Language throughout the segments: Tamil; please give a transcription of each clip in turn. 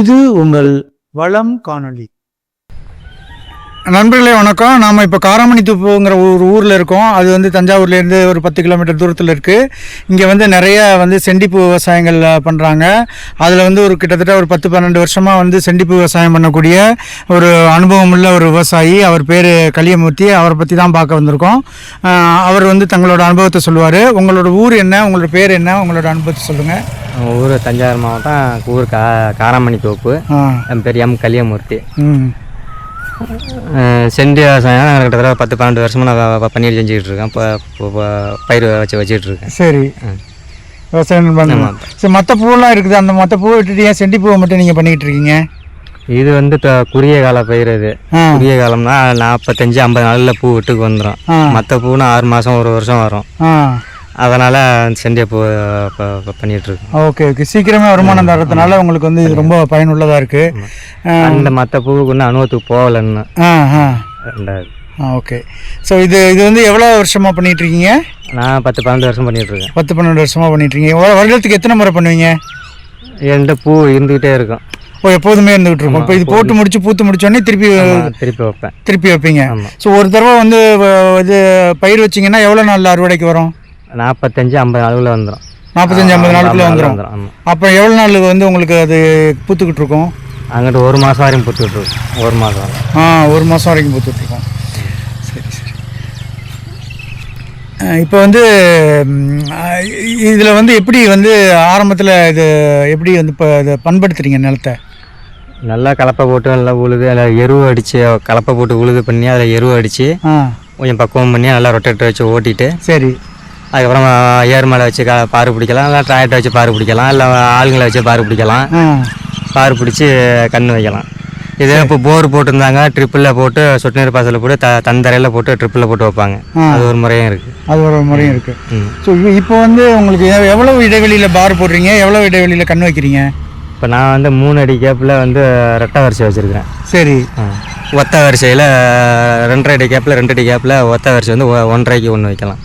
இது உங்கள் வளம் காணொளி. நண்பர்களே வணக்கம். நாம் இப்போ காராமணி தூப்புங்கிற ஒரு ஊரில் இருக்கோம். அது வந்து தஞ்சாவூர்லேருந்து ஒரு பத்து கிலோமீட்டர் தூரத்தில் இருக்குது இங்கே வந்து நிறைய வந்து செண்டிப்பூ விவசாயங்கள் பண்ணுறாங்க அதில் வந்து ஒரு கிட்டத்தட்ட ஒரு பத்து பன்னெண்டு வருஷமாக வந்து செண்டிப்பூ விவசாயம் பண்ணக்கூடிய ஒரு அனுபவம் உள்ள ஒரு விவசாயி. அவர் பேர் கலியமூர்த்தி. அவரை பற்றி தான் பார்க்க வந்திருக்கோம். அவர் வந்து தங்களோட அனுபவத்தை சொல்லுவார். உங்களோட ஊர் என்ன? உங்களோட பேர் என்ன? உங்களோட அனுபவத்தை சொல்லுங்கள் ஊர் தஞ்சாவூர் மாவட்டம் ஊர் கா காராமணி தோப்பு. என் பேர் எம் கலியமூர்த்தி. செண்டி விவசாயம் நான் கிட்டத்தட்ட பத்து பன்னெண்டு வருஷமாக நான் பன்னீர் செஞ்சுக்கிட்டு இருக்கேன். இப்போ பயிர் வச்சு வச்சுக்கிட்டு இருக்கேன். சரி. விவசாயம் பண்ணுங்க சரி மற்ற பூவெல்லாம் இருக்குது. அந்த மற்ற பூவை விட்டுட்டு ஏன் செண்டி பூவை மட்டும் நீங்கள் பண்ணிக்கிட்டு இருக்கீங்க? இது வந்து குறுகிய கால பயிர் இது குறுகிய காலம்னா நாற்பத்தஞ்சு ஐம்பது நாளில் பூ விட்டுக்கு வந்துடும் மற்ற பூனா ஆறு மாதம் ஒரு வருஷம் வரும். அதனால் செண்டியை பூ இப்போ பண்ணிகிட்டு இருக்கேன் ஓகே ஓகே. சீக்கிரமே வருமானம் தர்றதுனால உங்களுக்கு வந்து இது ரொம்ப பயனுள்ளதாக இருக்குது அந்த மற்ற பூவுக்கு இன்னும் அனுபவத்துக்கு போகலன்னு. ஆ ஓகே. ஸோ இது இது வந்து எவ்வளோ வருஷமாக பண்ணிட்டு இருக்கீங்க நான் பத்து பன்னெண்டு வருஷம் பண்ணிகிட்டு இருக்கேன் பத்து பன்னெண்டு வருஷமாக பண்ணிட்டு இருக்கீங்க ஒரு வருடத்துக்கு எத்தனை முறை பண்ணுவீங்க? என்கிட்ட பூ இருந்துக்கிட்டே இருக்கும். ஓ எப்போதுமே இருந்துகிட்டு இருக்கும். இப்போ இது போட்டு முடிச்சு பூத்து முடிச்சோடனே திருப்பி திருப்பி வைப்பேன். திருப்பி வைப்பீங்க. ஸோ ஒரு தடவை வந்து இது பயிர் வச்சிங்கன்னா எவ்வளோ நாளில் அறுவடைக்கு வரும்? நாற்பத்தஞ்சு ஐம்பது நாளுக்குள்ள வந்துடும் நாற்பத்தஞ்சு ஐம்பது நாளுக்குள்ள வந்துடும் அப்புறம் எவ்வளோ நாள் வந்து உங்களுக்கு அது பூத்துக்கிட்டு இருக்கும்? அங்கிட்டு ஒரு மாதம் பூத்துட்டு இருக்கும் ஒரு மாதம் ஆ ஒரு மாதம் வரைக்கும் பூத்துட்டு இருக்கோம். சரி சரி. இப்போ வந்து இதில் வந்து எப்படி வந்து ஆரம்பத்தில் இது எப்படி வந்து இப்போ இதை பண்படுத்துறீங்க நிலத்தை? நல்லா கலப்பை போட்டு நல்லா உழுது அதில் எருவு அடித்து கலப்பை போட்டு உழுது பண்ணி அதில் எருவு அடித்து கொஞ்சம் பக்குவம் பண்ணி நல்லா ரொட்டேட்டர் வச்சு ஓட்டிட்டு சரி. அதுக்கப்புறம் ஏர் மேலே வச்சு பாரு பிடிக்கலாம். இல்லை டிராக்டர் வச்சு பாரு பிடிக்கலாம். இல்லை ஆளுங்களை வச்சு பாரு பிடிக்கலாம். பாரு பிடிச்சி கன்று வைக்கலாம். இதே இப்போ போர் போட்டிருந்தாங்க. ட்ரிப்பிளில் போட்டு சொட்டு நீர் பாசலில் போட்டு த தந்தரையில் போட்டு ட்ரிப்பிளில் போட்டு வைப்பாங்க. அது ஒரு முறையும் இருக்குது அது ஒரு முறையும் இருக்குது ஸோ இப்போ வந்து உங்களுக்கு எவ்- எவ்வளவு இடைவெளியில் பார் போடுறீங்க? எவ்வளோ இடைவெளியில் கண் வைக்கிறீங்க? இப்போ நான் வந்து மூணு அடி கேப்பில் வந்து ரெட்டை வரிசை வச்சுருக்கிறேன். சரி. ஒத்த வரிசையில் ரெண்டரை அடி கேப்பில் ரெண்டு அடி கேப்பில் ஒத்த வரிசை வந்து ஒன்றரைக்கு ஒன்று வைக்கலாம்.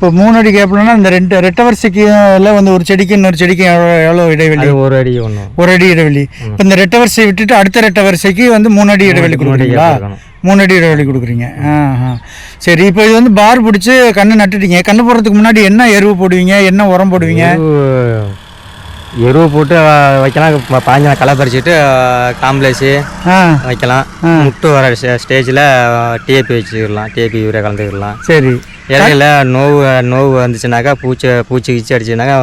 இப்போ மூணு அடி கேப்லன்னா இந்த ரெண்டு ரெட்டை வரிசைக்கு எல்லாம் வந்து ஒரு செடிக்கு இன்னொரு செடிக்கு எவ்வளோ எவ்வளோ இடைவெளி? ஒரு அடி ஒன்று ஒரு அடி இடைவெளி. இப்போ இந்த ரெட்டை வரிசை விட்டுட்டு அடுத்த ரெட்டை வரிசைக்கு வந்து மூணு அடி இடைவெளி கொடுக்குறீங்களா? மூணு அடி இடைவெளி கொடுக்குறீங்க. ஆ ஆ. சரி இப்போ இது வந்து பார் பிடிச்சி கண்ணு நட்டுட்டீங்க. கண்ணு போடுறதுக்கு முன்னாடி என்ன எருவு போடுவீங்க? என்ன உரம் போடுவீங்க? எருவு போட்டு வைக்கலாம். ப- பாஞ்ச நாள் களை பறிச்சுட்டு காம்ப்ளெக்ஸு வைக்கலாம். முட்டு வர ஸ்டேஜில் டிஏபி வச்சுக்கலாம் டிஏபி யூரியா கலந்துக்கலாம் சரி. இடையில நோவு நோவு வந்துச்சுனாக்கா பூச்சி பூச்சி கிச்சி அடிச்சுனாக்கா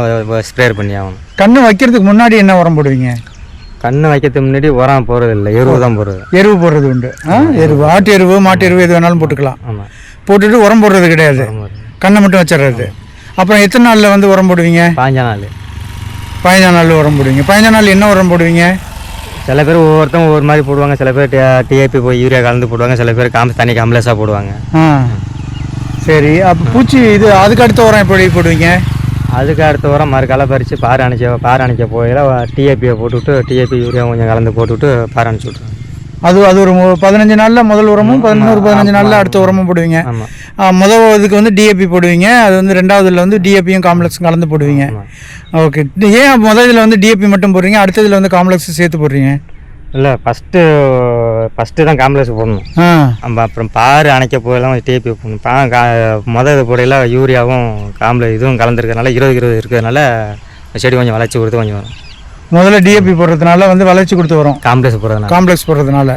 ஸ்ப்ரேயர் பண்ணி ஆகணும். கண்ணு வைக்கிறதுக்கு முன்னாடி என்ன உரம் போடுவீங்க? கண்ணு வைக்கிறதுக்கு முன்னாடி உரம் போகிறது இல்லை எருவு தான் போடுறது. எருவு போடுறது உண்டு. எருவு. ஆட்டு எருவு மாட்டு எருவு எது வேணாலும் போட்டுக்கலாம். ஆமாம் போட்டுட்டு உரம் போடுறது கிடையாது. கண்ணை மட்டும் வச்சிடுறது. அப்புறம் எத்தனை நாளில் வந்து உரம் போடுவீங்க? பாஞ்ச நாள். பதினஞ்சு நாள் உரம் போடுவீங்க. பதினஞ்சு நாள் என்ன உரம் போடுவீங்க? சில பேர் ஒவ்வொருத்தவங்க ஒவ்வொரு மாதிரி போடுவாங்க. சில பேர் டிஏபி போய் யூரியா கலந்து போடுவாங்க. சில பேர் காம் தனி காம்ப்ளெக்ஸாக போடுவாங்க. சரி அப்போ பூச்சி இது அதுக்கு அடுத்த உரம் எப்படி போடுவீங்க? அதுக்கு அடுத்த வாரம் மறு களை பறித்து பாரு அணைக்க பாரு அணைக்க போயில டிஏபியை போட்டுவிட்டு டிஏபி யூரியா கொஞ்சம் கலந்து போட்டுவிட்டு பாரு அணைச்சி விட்ருவோம் அது அது ஒரு பதினஞ்சு நாளில் முதல் உரமும் பதினோரு பதினஞ்சு நாளில் அடுத்த உரமும் போடுவீங்க. முதல் இதுக்கு வந்து டிஏபி போடுவீங்க அது வந்து ரெண்டாவதுல வந்து டிஏபியும் காம்ப்ளெக்ஸும் கலந்து போடுவீங்க. ஓகே. ஏன் முதல் இதில் வந்து டிஏபி மட்டும் போடுறீங்க அடுத்ததில் வந்து காம்ப்ளெக்ஸ் சேர்த்து போடுறீங்க? இல்லை ஃபஸ்ட்டு ஃபஸ்ட்டு தான் காம்ப்ளெக்ஸ் போடணும். நம்ம அப்புறம் பாரு அணைக்க போயெல்லாம் டிஏபி போடணும் பா கா மொதல் இது போடையில் யூரியாவும் காம்ப்ளெக்ஸ் இதுவும் கலந்துருக்கறனால இருபது இருபது இருக்கிறதுனால செடி கொஞ்சம் வளர்ச்சி கொடுத்து கொஞ்சம் வரும். முதல்ல டிஏபி போடுறதுனால வந்து வளர்ச்சி கொடுத்து வரும். காம்ப்ளெக்ஸ் போடுறதுனால. காம்ப்ளெக்ஸ் போடுறதுனால.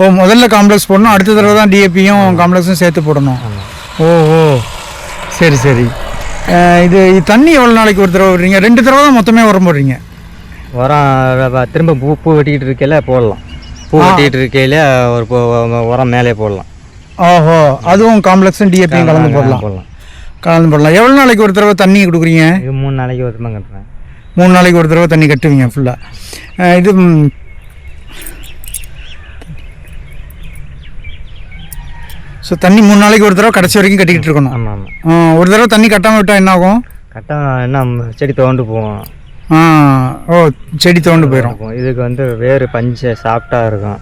ஓ முதல்ல காம்ப்ளெக்ஸ் போடணும் அடுத்த தடவை தான் டிஏபியும் காம்ப்ளெக்ஸும் சேர்த்து போடணும். ஓ ஓ. சரி சரி. இது தண்ணி எவ்வளோ நாளைக்கு ஒரு தடவை விடுறீங்க? ரெண்டு தடவை தான் மொத்தமே உரம் போடுறீங்க. உரம் திரும்ப பூ பூ வெட்டிக்கிட்டு இருக்கையில போடலாம். பூ வெட்டிக்கிட்டு இருக்கையில ஒரு உரம் மேலே போடலாம். ஓஹோ அதுவும் காம்ப்ளெக்ஸும் டிஏபியும் கலந்து போடலாம். போடலாம். கலந்து போடலாம். எவ்வளோ நாளைக்கு ஒரு தடவை தண்ணி கொடுக்குறீங்க? இது மூணு நாளைக்கு ஒரு தான் கட்டுறேன். மூணு நாளைக்கு ஒரு தடவை தண்ணி கட்டுவீங்க ஃபுல்லாக இது ஸோ தண்ணி மூணு நாளைக்கு ஒரு தடவை கடைசி வரைக்கும் கட்டிக்கிட்டு இருக்கணும். ஒரு தடவை தண்ணி கட்டாமல் விட்டால் என்ன ஆகும் கரெக்டாக என்ன செடி தோண்டு போவோம் ஓ செடி தோண்டு போயிடும். இதுக்கு வந்து வேறு பஞ்சு சாஃப்டாக இருக்கும்.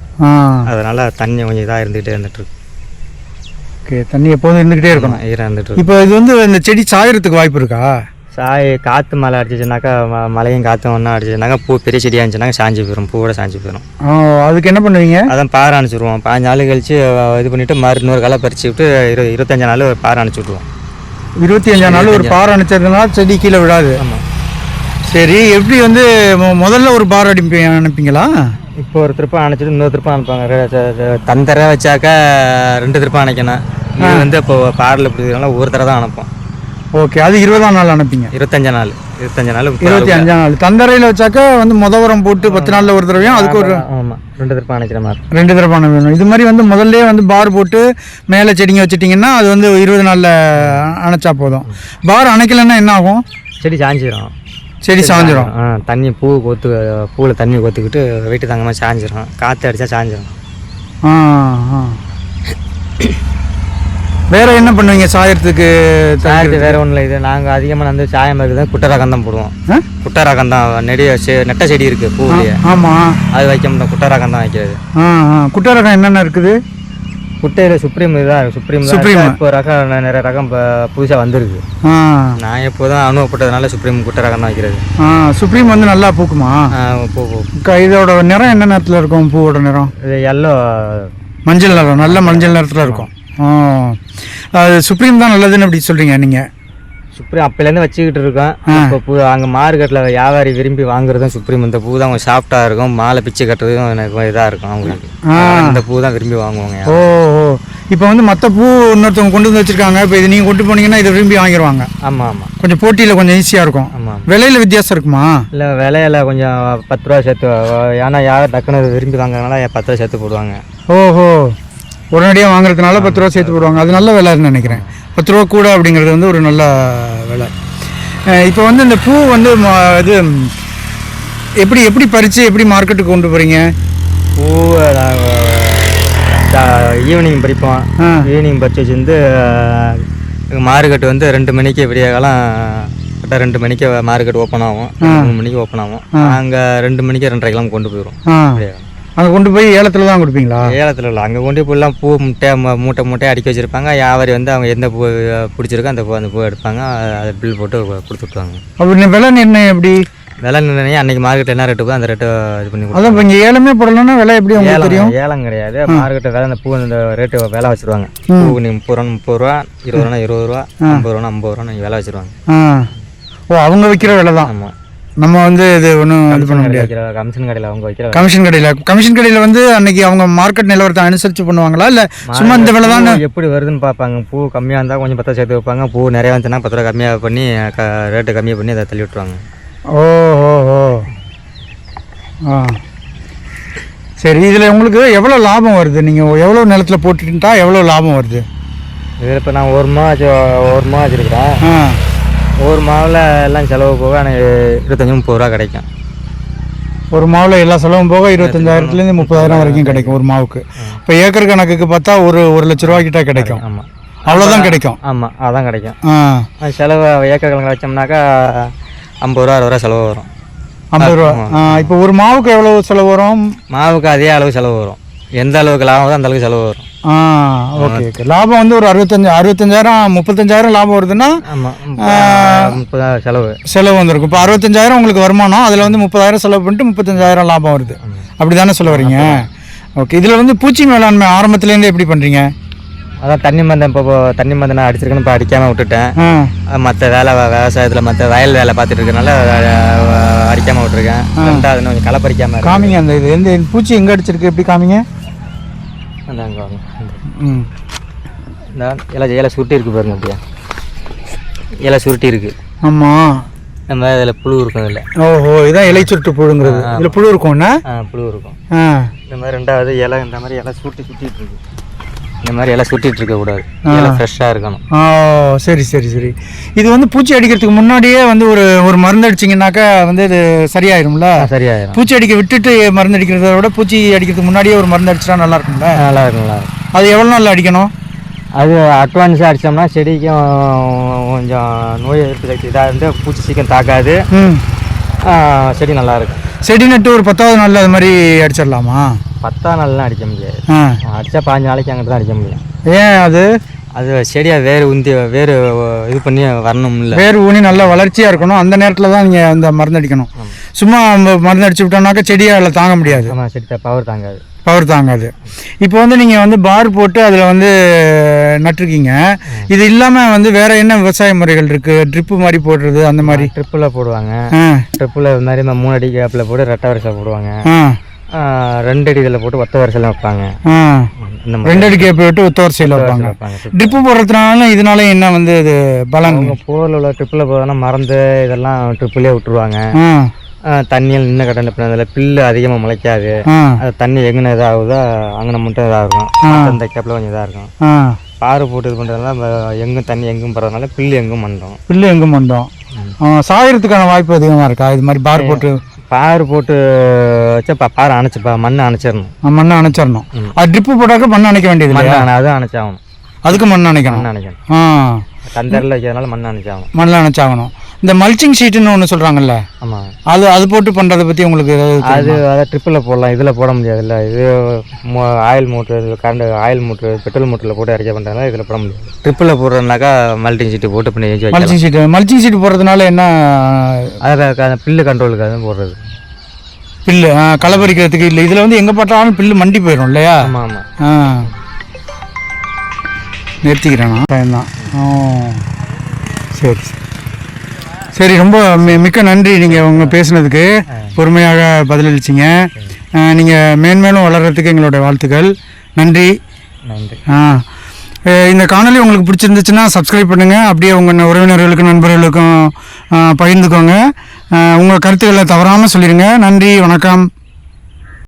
அதனால தண்ணி கொஞ்சம் இதாக இருந்துகிட்டே இருந்துட்டு இருக்கு. ஓகே தண்ணி எப்போதும் இருந்துக்கிட்டே இருக்கணும். இருந்துட்டு இப்போ இது வந்து இந்த செடி சாயறதுக்கு வாய்ப்பு இருக்கா? சாய் காற்று மழை அடிச்சிச்சுனாக்கா மழையும் காற்றும் ஒன்றா அடிச்சிச்சுனாக்கா பூ பெரிய செடியாக இருந்துச்சுனாக்கா சாஞ்சு போயிடும் பூவோட சாஞ்சு போயிடும் அதுக்கு என்ன பண்ணுவீங்க? அதான் பாறை அனுப்பிச்சிடுவோம் பாஞ்சு நாள் கழிச்சு இது பண்ணிவிட்டு மறு இன்னொரு களை பறிச்சு விட்டு இரு இருபத்தஞ்சு நாள் ஒரு பாறை அனுப்பிச்சி விட்ருவோம் இருபத்தி அஞ்சாம் நாள் ஒரு பாறை அனுப்பிச்சதுனால செடி கீழே விடாது ஆமாம் சரி எப்படி வந்து முதல்ல ஒரு பாறை அனுப்பி அனுப்பிங்களா? இப்போ ஒரு திருப்பம் அணைச்சிட்டு இன்னொரு திருப்பம் அனுப்பாங்க தந்தரை வச்சாக்கா ரெண்டு திருப்பம் அணைக்கணும். இது வந்து இப்போ பாறையில் பிடிக்கிறதுனால ஒரு தடவை தான் அனுப்போம் ஓகே அது இருபதாம் நாள் அனுப்பிங்க? இருபத்தஞ்சு நாள் இருபத்தஞ்சு நாள் இருபத்தி அஞ்சாம் நாள். தந்தரையில் வச்சாக்கா வந்து முத உரம் போட்டு பத்து நாளில் ஒரு தடவையும் அதுக்கு ஒரு ஆமாம் ரெண்டு திருப்பம் அணைக்கிற மாதிரி. ரெண்டு தடவை பண்ண வேணும் இது மாதிரி வந்து முதல்ல வந்து பார் போட்டு மேலே செடிங்க வச்சிட்டிங்கன்னா அது வந்து இருபது நாளில் அணைச்சா போதும். பார் அணைக்கலைன்னா என்ன ஆகும்? செடி சாஞ்சிரும். செடி சாஞ்சிரும். ஆ தண்ணி பூ கொத்து பூவில் தண்ணி கொத்துக்கிட்டு வெயிட்டு தாங்காம சாஞ்சிரும். காற்று அடித்தா சாஞ்சிரும். வேற என்ன பண்ணுவீங்க சாயறதுக்கு? சாயத்து வேற ஒன்றும் இல்லை இது நாங்கள் அதிகமாக வந்து சாயம் இருக்குது குட்டை ரகம் தான் போடுவோம். ஆ? குட்டை ரகம் தான் நெடிய நெட்டை செடி இருக்குது பூவிலேயே. ஆமாம் அது வைக்க முடியும் குட்டை ரகம் தான் வைக்கிறது. ஆ ஆ. குட்டை ரகம் என்னென்ன இருக்குது? குட்டையில் சுப்ரீம் இதுதான் சுப்ரீம் சுப்ரீம். தான் இப்போ ரகம் நிறைய ரகம் இப்போ புதுசாக வந்திருக்கு. நான் எப்போதும் அனுபவப்பட்டதுனால சுப்ரீம் குட்டை ரகம் தான் வைக்கிறது. சுப்ரீம் வந்து நல்லா பூக்குமா? பூ இதோட நிறம் என்ன நேரத்தில் இருக்கும் பூவோட நிறம்? இது எல்லோ மஞ்சள் நிறம் நல்ல மஞ்சள் நிறத்தில் இருக்கும். அது சுப்ரீம் தான் நல்லதுன்னு அப்படி சொல்கிறீங்க நீங்கள் சுப்ரீம் அப்போலேருந்து வச்சுக்கிட்டு இருக்கோம். இப்போ பூ அங்கே மார்க்கெட்டில் வியாபாரி விரும்பி வாங்குறதும் சுப்ரீம் இந்த பூ தான் கொஞ்சம் சாஃப்டாக இருக்கும். மாலை பிச்சு கட்டுறதும் எனக்கு இதாக இருக்கும் அவங்களுக்கு. இந்த பூ தான் விரும்பி வாங்குவாங்க ஓ ஓ. இப்போ வந்து மற்ற பூ இன்னொருத்தவங்க கொண்டு வந்து வச்சுருக்காங்க. இப்போ இது நீங்கள் கொண்டு போனீங்கன்னா இதை விரும்பி வாங்கிடுவாங்க ஆமாம் ஆமாம் கொஞ்சம் போட்டியில் கொஞ்சம் ஈஸியாக இருக்கும். ஆமாம் விலையில் வித்தியாசம் இருக்குமா? இல்லை விலையில கொஞ்சம் பத்து ரூபா சேர்த்து ஏன்னா யாரும் டக்குன்னு விரும்பி வாங்குறதுனால பத்து ரூபா சேர்த்து போடுவாங்க. ஓஹோ. உடனடியாக வாங்குறதுனால பத்து ரூபா சேர்த்து போடுவாங்க. அது நல்ல விலைன்னு நினைக்கிறேன். பத்து ரூபா கூட அப்படிங்கிறது வந்து ஒரு நல்ல விலை. இப்போ வந்து இந்த பூ வந்து இது எப்படி எப்படி பறித்து எப்படி மார்க்கெட்டுக்கு கொண்டு போகிறீங்க பூ ஈவினிங் பறிப்போம். ஈவினிங் பறிச்சு வச்சுருந்து மார்க்கெட் வந்து ரெண்டு மணிக்கு விடிய காலம் கரெக்டாக ரெண்டு மணிக்கு மார்க்கெட் ஓப்பன் ஆகும். மூணு மணிக்கு ஓப்பன் ஆகும். அங்கே ரெண்டு மணிக்கு ரெண்டரை கிலோ கொண்டு போயிடும். அங்கே கொண்டு போய் ஏலத்தில் தான் கொடுப்பீங்களா? ஏலத்தில் இல்லை. அங்கே கொண்டு போய்லாம் பூ முட்டை மூட்டை மூட்டை அடிக்க வச்சுருப்பாங்க. வியாபாரி வந்து அவங்க எந்த பூ பிடிச்சிருக்கோ அந்த பூ அந்த பூ எடுப்பாங்க. அதை பில் போட்டு கொடுத்து விட்டுருவாங்க. அப்படி விலை நிர்ணயம் எப்படி? விலை நிர்ணயம் அன்னைக்கு மார்க்கெட் என்ன ரேட்டு அந்த ரேட்டு இது பண்ணி அதான் இப்போ இங்கே ஏலமே போடலன்னா விலை எப்படி உங்களுக்கு தெரியும்? ஏலம் ஏலம் கிடையாது மார்க்கெட்டு விலை அந்த பூ அந்த ரேட்டு விலை வச்சிருவாங்க. பூ நீ முப்பது ரூபா முப்பது ரூபா இருபது ரூபா இருபது ரூபா ஐம்பது ரூபா ஐம்பது ரூபா நீங்கள் விலை வச்சிருவாங்க. ஓ அவங்க விற்கிற விலை தான். ஆமாம் நம்ம வந்து இது ஒன்றும் இது பண்ண முடியாது. கமிஷன் கடையில் அவங்க வைக்கிற கமிஷன் கடையில் கமிஷன் கடையில் வந்து அன்னைக்கு அவங்க மார்க்கெட் நிலவரத்தை அனுசரித்து பண்ணுவாங்களா? இல்லை சும்மா இந்த விலை தான்? எப்படி வருதுன்னு பார்ப்பாங்க. பூ கம்மியாக இருந்தால் கொஞ்சம் பத்தா சேர்த்து வைப்பாங்க. பூ நிறையா வந்துச்சுன்னா பத்து ரூபா கம்மியாக பண்ணி க ரேட்டு கம்மியாக பண்ணி அதை தள்ளி விட்டுருவாங்க. ஓ ஓ ஓ ஆ. சரி இதில் உங்களுக்கு எவ்வளோ லாபம் வருது? நீங்கள் எவ்வளோ நிலத்தில் போட்டுட்டா எவ்வளோ லாபம் வருது? இதில் இப்போ நான் ஒரு வச்சு ஒரு மாதம் வச்சுருக்கிறேன் ஒரு மாவில் எல்லாம் செலவு போக எனக்கு இருபத்தஞ்சி முப்பது ரூபா கிடைக்கும். ஒரு மாவில் எல்லா செலவும் போக இருபத்தஞ்சாயிரத்துலேருந்து முப்பதாயிரம் வரைக்கும் கிடைக்கும் ஒரு மாவுக்கு. இப்போ ஏக்கர் கணக்குக்கு பார்த்தா ஒரு ஒரு லட்ச ரூபா கிட்ட கிடைக்கும். ஆமாம் அவ்வளோதான் கிடைக்கும். ஆமாம் அதான் கிடைக்கும். செலவு ஏக்கர் கணக்கு வச்சோம்னாக்கா ஐம்பது ரூபா அறுபது ரூபா செலவு வரும். ஐம்பது ரூபா. இப்போ ஒரு மாவுக்கு எவ்வளோ செலவு வரும்? மாவுக்கு அதே அளவு செலவு வரும். எந்த அளவுக்கு லாபம் அந்த அளவுக்கு செலவு வரும். ஆ ஓகே ஓகே லாபம் வந்து ஒரு அறுபத்தஞ்சு அறுபத்தஞ்சாயிரம் முப்பத்தஞ்சாயிரம் லாபம் வருதுன்னா முப்பதாயிரம் செலவு. செலவு வந்திருக்கும். இப்போ அறுபத்தஞ்சாயிரம் உங்களுக்கு வருமானம் அதில் வந்து முப்பதாயிரம் செலவு பண்ணிட்டு முப்பத்தஞ்சாயிரம் லாபம் வருது. அப்படி தானே சொல்ல வரீங்க? ஓகே இதில் வந்து பூச்சி மேலாண்மை ஆரம்பத்துலேருந்து எப்படி பண்ணுறீங்க அதான் தண்ணி மந்தம் இப்போ தண்ணி மந்தம் நான் அடிச்சிருக்கேன்னு இப்போ அடிக்காமல் விட்டுட்டேன். மற்ற வேலை விவசாயத்தில் மற்ற வயல் வேலை பார்த்துட்டு இருக்கனால அடிக்காமல் விட்டுருக்கேன். ரெண்டாவது கொஞ்சம் களை பறிக்காமல் காமிங்க அந்த இது எந்த பூச்சி எங்கே அடிச்சிருக்கு? எப்படி காமிங்க? அந்த இந்த இலை இலை சுருட்டி இருக்கு பாருங்க அப்படியே. இலை சுருட்டி இருக்கு. ஆமாம் நம்ம இதில் புழு இருக்கும் இதில். ஓஹோ இதான் இலை சுருட்டு புழுங்கிறது. இதில் புழு இருக்கும்ண்ணா புழு இருக்கும். இந்த மாதிரி ரெண்டாவது இலை இந்த மாதிரி இலை சுருட்டி சுட்டிட்டு இருக்கு. இந்த மாதிரி இலை சுட்டிட்டு இருக்க கூடாது. இலை ஃப்ரெஷ்ஷாக இருக்கணும். ஆ சரி சரி சரி. இது வந்து பூச்சி அடிக்கிறதுக்கு முன்னாடியே வந்து ஒரு ஒரு மருந்து அடிச்சிங்கனாக்கா வந்து இது சரியாயிரும்ல? சரியாயிரும். பூச்சி அடிக்க விட்டுட்டு மருந்து அடிக்கிறத விட பூச்சி அடிக்கிறதுக்கு முன்னாடியே ஒரு மருந்து அடிச்சிட்டா நல்லா இருக்கும்ல? நல்லா இருக்கும் நல்லா இருக்கும். அது எவ்வளோ நாள் அடிக்கணும்? அது அட்வான்ஸாக அடித்தோம்னா செடிக்கும் கொஞ்சம் நோய் எதிர்ப்பு சக்தி இதாக இருந்து பூச்சி சீக்கிரம் தாக்காது. செடி நல்லா இருக்கும். செடி நட்டு ஒரு பத்தாவது நாளில் அது மாதிரி அடிச்சிடலாமா? பத்தாம் நாள்லாம் அடிக்க முடியாது. அடித்தா பாஞ்சு நாளைக்கு அங்கிட்டு தான் அடிக்க முடியும். ஏன் அது? அது செடியாக வேறு உந்தி வேறு இது பண்ணி வரணும் இல்லை வேர் ஊனி நல்லா வளர்ச்சியாக இருக்கணும். அந்த நேரத்தில் தான் நீங்கள் அந்த மருந்து அடிக்கணும். சும்மா மருந்து அடிச்சு விட்டோம்னாக்கா செடியால் தாங்க முடியாது. ஆமாம் செடி பவர் தாங்காது. பவர் தாங்காது இப்போ வந்து நீங்கள் வந்து பார் போட்டு அதில் வந்து நட்டிருக்கீங்க. இது இல்லாமல் வந்து வேற என்ன விவசாய முறைகள் இருக்குது ட்ரிப்பு மாதிரி போடுறது அந்த மாதிரி. ட்ரிப்பில் போடுவாங்க. ட்ரிப்பில் மாதிரி இந்த மூணு அடி கேப்பில் போட்டு ரெட்டை வரிசை போடுவாங்க. ரெண்டு அடி இதில் போட்டு ஒத்த வரிசையில் வைப்பாங்க. ரெண்டு அடி கேப் விட்டு ஒத்த வரிசையில் வைப்பாங்க. ட்ரிப்பு போடுறதுனால இதனால என்ன வந்து இது பலன்? போரில் உள்ள ட்ரிப்பில் போகிறதுனா மறந்து இதெல்லாம் ட்ரிப்பிலே விட்டுருவாங்க. தண்ணியில் நின்று கட்டண அதில் பில்லு அதிகமாக முளைக்காது. அது தண்ணி எங்கன இதாகுதோ அங்கன மட்டும் இதாக இருக்கும் இந்த கேப்பில் கொஞ்சம் இதாக இருக்கும் பாரு போட்டு இது பண்ணுறதுனால எங்கும் தண்ணி எங்கும் போகிறதுனால பில்லு எங்கும் பண்ணுறோம் பில்லு எங்கே வந்தோம் சாயறதுக்கான வாய்ப்பு அதிகமாக இருக்கா? இது மாதிரி பார் போட்டு பாரு போட்டு வச்சா பா பாரு அணைச்சிப்பா மண்ணை அணைச்சிடணும். மண்ணை அணைச்சிடணும். அது ட்ரிப்பு போட்டாக்க மண்ணை அணைக்க வேண்டியது அணை அதுவும் அணைச்சாகணும். அதுக்கு மண் அணைக்கணும். மண்ணை அணைக்கணும். ஆ. தந்தரில் வைக்கிறதுனால மண்ணை அணைச்சாகணும். மண்ணில் அணைச்சாகணும். இந்த மல்ச்சிங் ஷீட்டுன்னு ஒன்று சொல்கிறாங்கல்ல ஆமாம் அது அது போட்டு பண்ணுறதை பற்றி உங்களுக்கு ஏதாவது அது அதை ட்ரிப்பில் போடலாம். இதில் போட முடியாதுல்ல. இது oil motor current oil motor petrol மோட்டரில் போட்டு இறக்க பண்ணுறதுனால இதில் போட முடியாது. ட்ரிப்பில் போடுறதுனாக்கா மல்டிங் சீட்டு போட்டு பண்ணி மல்ச்சிங் ஷீட்டு மல்ச்சிங் ஷீட் போடுறதுனால என்ன அதில் பில்லு கண்ட்ரோலுக்கு அதுவும் போடுறது. பில்லு களை பறிக்கிறதுக்கு இல்லை. இதில் வந்து எங்கே பார்த்தாலும் பில்லு மண்டி போயிடும் இல்லையா? ஆமாம் ஆமாம் ஆ. நிறுத்திக்கிறேண்ணா பயன்தான் ஓ சரி சரி. ரொம்ப மிக்க நன்றி நீங்கள் உங்க பேசுனதுக்கு. பொறுமையாக பதிலளிச்சிங்க. நீங்கள் மேன்மேலும் வளர்கிறதுக்கு எங்களுடைய வாழ்த்துக்கள். நன்றி. நன்றி. ஆ இந்த காணொளி உங்களுக்கு பிடிச்சிருந்துச்சுன்னா சப்ஸ்கிரைப் பண்ணுங்கள் அப்படியே உங்கள் உறவினர்களுக்கும் நண்பர்களுக்கும் பகிர்ந்துக்கோங்க. உங்கள் கருத்துக்களை தவறாமல் சொல்லிடுங்க நன்றி வணக்கம்.